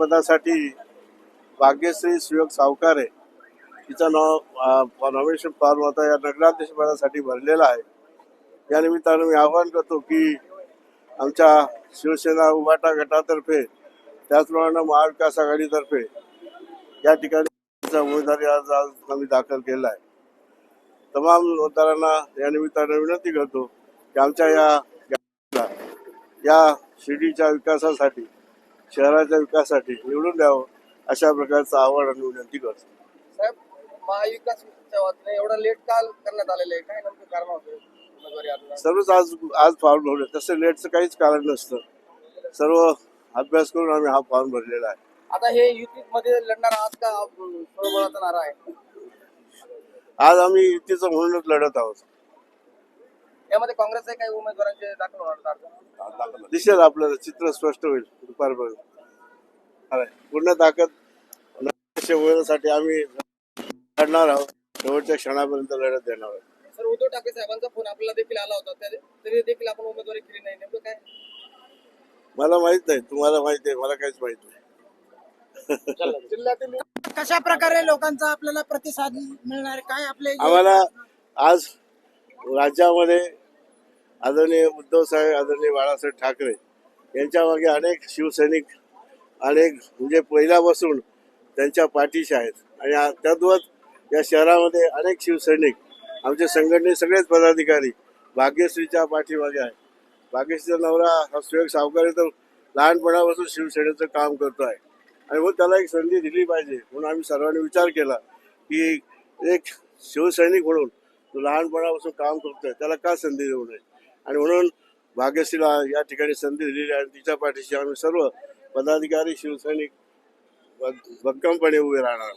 पदासाठी भाग्यश्री सुयोग सावकारे तिचं नाव nomination form होता या नगराध्यक्ष पदासाठी भरलेला आहे. या निमित्तानं मी आवाहन करतो की आमच्या शिवसेना उभाटा गटातर्फे त्याचप्रमाणे महाविकास आघाडीतर्फे या ठिकाणी उमेदवारी अर्ज आज आम्ही दाखल केला आहे. तमाम मतदारांना या निमित्तानं विनंती करतो की आमच्या या- या शिर्डीच्या विकासासाठी शहराच्या विकासासाठी निवडून द्यावं अशा प्रकारचं आव्हान आणि विनंती करतो. साहेब महाविकासच्या वतीने एवढं लेट का करण्यात आलेलं आहे? काय नेमकं कारण होतं उमेदवारी अर्ज सर्वच आज आज फॉर्म भरले. तसं लेटचं काहीच कारण नसतं. सर्व अभ्यास करून आम्ही हा फॉर्म भरलेला आहे. आता हे युतीमध्ये लढणार आहात का स्वबळाचा नारा आहे? आज आम्ही युतीचं म्हणूनच लढत आहोत. यामध्ये काँग्रेसचे काही उमेदवारांचे दाखल होणार दिसेल आपल्याला चित्र स्पष्ट होईल. दुपारपर्यंत. पूर्ण ताकद होण्यासाठी आम्ही लढणार आहोत. शेवटच्या क्षणापर्यंत लढत देणार आहोत. सर उद्धव ठाकरे साहेबांचा फोन आपल्याला देखील आला होता. तरी देखील आपण उमेदवारी केली नाही. नेमकं काय? मला माहीत नाही. तुम्हाला माहीत आहे. मला काहीच माहीत नाही. जिल्ह्यातील कशा प्रकारे लोकांचा आपल्याला प्रतिसाद मिळणार? काय आपले आम्हाला आज राज्यामध्ये आदरणीय उद्धव साहेब आदरणीय बाळासाहेब ठाकरे यांच्या मागे अनेक शिवसैनिक अनेक म्हणजे पहिल्यापासून त्यांच्या पाठीशी आहेत. आणि तद्वत त्याद्वत या शहरामध्ये अनेक शिवसैनिक आमचे संघटने सगळेच पदाधिकारी भाग्यश्रीच्या पाठीमागे आहे भाग्यश्रीचा नवरा हा सुयोग सावकारी तर लहानपणापासून शिवसेनेचं काम करतो आहे. आणि मग त्याला एक संधी दिली पाहिजे म्हणून आम्ही सर्वांनी विचार केला की एक शिवसैनिक म्हणून तो लहानपणापासून काम करतोय त्याला का संधी देऊ नये? आणि म्हणून भाग्यश्रीला या ठिकाणी संधी दिलेली आहे आणि तिच्या पाठीशी आम्ही सर्व पदाधिकारी शिवसैनिक भक्कमपणे उभे राहणार